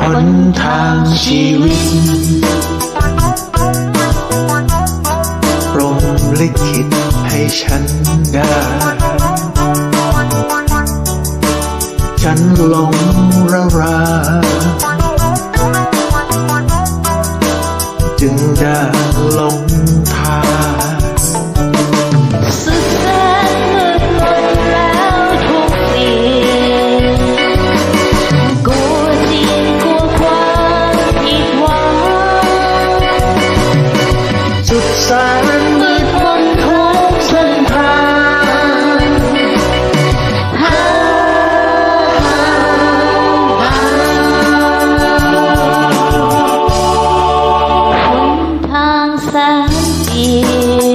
หนทางชีวิตพรมลิขิตให้ฉันได้ ฉันหลงระรา จึงได้หลง แสนมืบนท้งเนทางหางางห่นทางสนเดี